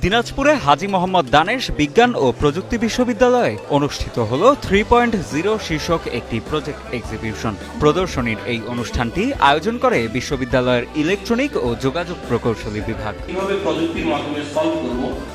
দিনাজপুরে হাজি মোহাম্মদ দানেশ বিজ্ঞান ও প্রযুক্তি বিশ্ববিদ্যালয়ে অনুষ্ঠিত হল থ্রি পয়েন্ট জিরো শীর্ষক একটি প্রজেক্ট এক্সিবিশন। প্রদর্শনীর এই অনুষ্ঠানটি আয়োজন করে বিশ্ববিদ্যালয়ের ইলেকট্রনিক ও যোগাযোগ প্রকৌশলী বিভাগ।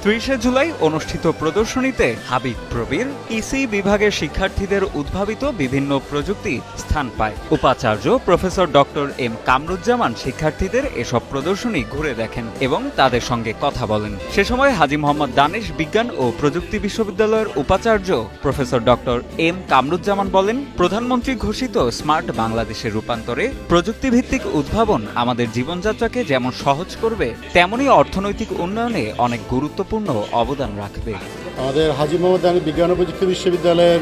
ত্রিশে জুলাই অনুষ্ঠিত প্রদর্শনীতে হাবিব প্রবীর ইসি বিভাগের শিক্ষার্থীদের উদ্ভাবিত বিভিন্ন প্রযুক্তি স্থান পায়। উপাচার্য প্রফেসর ডক্টর এম কামরুজ্জামান শিক্ষার্থীদের এসব প্রদর্শনী ঘুরে দেখেন এবং তাদের সঙ্গে কথা বলেন। সে সময় হাজী মোহাম্মদ দানেশ বিজ্ঞান ও প্রযুক্তি বিশ্ববিদ্যালয়ের উপাচার্য প্রফেসর ডক্টর এম কামরুজ্জামান বলেন, প্রধানমন্ত্রী ঘোষিত স্মার্ট বাংলাদেশের রূপান্তরে প্রযুক্তিভিত্তিক উদ্ভাবন আমাদের জীবনযাত্রাকে যেমন সহজ করবে তেমনই অর্থনৈতিক উন্নয়নে অনেক গুরুত্বপূর্ণ অবদান রাখবে। আমাদের হাজি মোহাম্মদ আলী বিজ্ঞান ও প্রযুক্তি বিশ্ববিদ্যালয়ের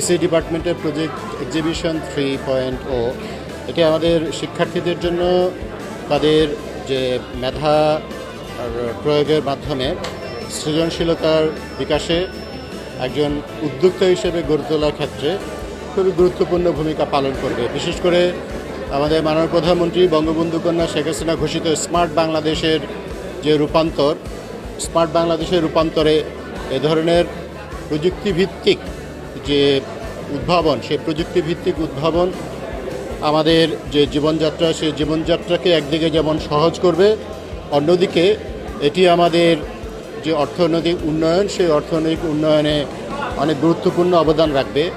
ইসি ডিপার্টমেন্টের project exhibition three point o, এটি আমাদের শিক্ষার্থীদের জন্য তাদের যে মেধা প্রয়োগের মাধ্যমে সৃজনশীলতার বিকাশে একজন উদ্যোক্তা হিসেবে গড়ে তোলার ক্ষেত্রে খুবই গুরুত্বপূর্ণ ভূমিকা পালন করবে। বিশেষ করে আমাদের মাননীয় প্রধানমন্ত্রী বঙ্গবন্ধু কন্যা শেখ হাসিনা ঘোষিত স্মার্ট বাংলাদেশের যে রূপান্তর, স্মার্ট বাংলাদেশের রূপান্তরে এ ধরনের প্রযুক্তিভিত্তিক যে উদ্ভাবন, সেই প্রযুক্তিভিত্তিক উদ্ভাবন আমাদের যে জীবনযাত্রা, সেই জীবনযাত্রাকে একদিকে যেমন সহজ করবে, অন্যদিকে এটি আমাদের যে অর্থনৈতিক উন্নয়ন সেই অর্থনৈতিক উন্নয়নে অনেক গুরুত্বপূর্ণ অবদান রাখবে।